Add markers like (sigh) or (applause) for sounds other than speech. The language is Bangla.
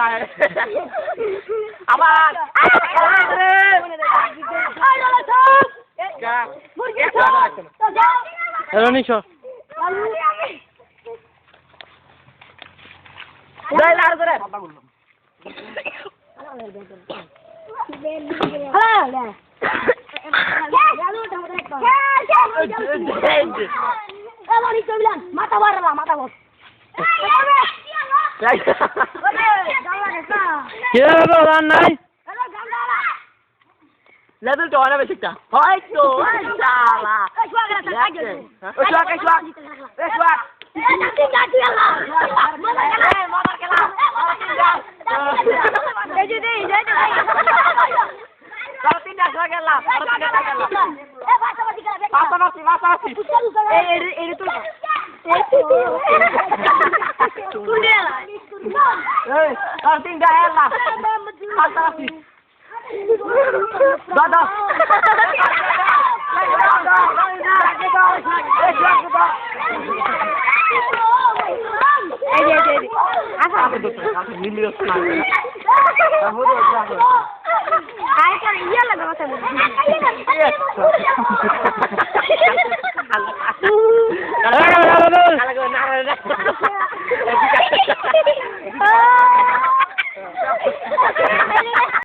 যায় (laughs) আমার নিশো। মাথা বাড়লাম মাথা বস নাই লেভেল তো অনেক বেশি একটা হয়তো শালা Ei, larzinho ela. Passa aqui. Dada. Halo, halo, halo.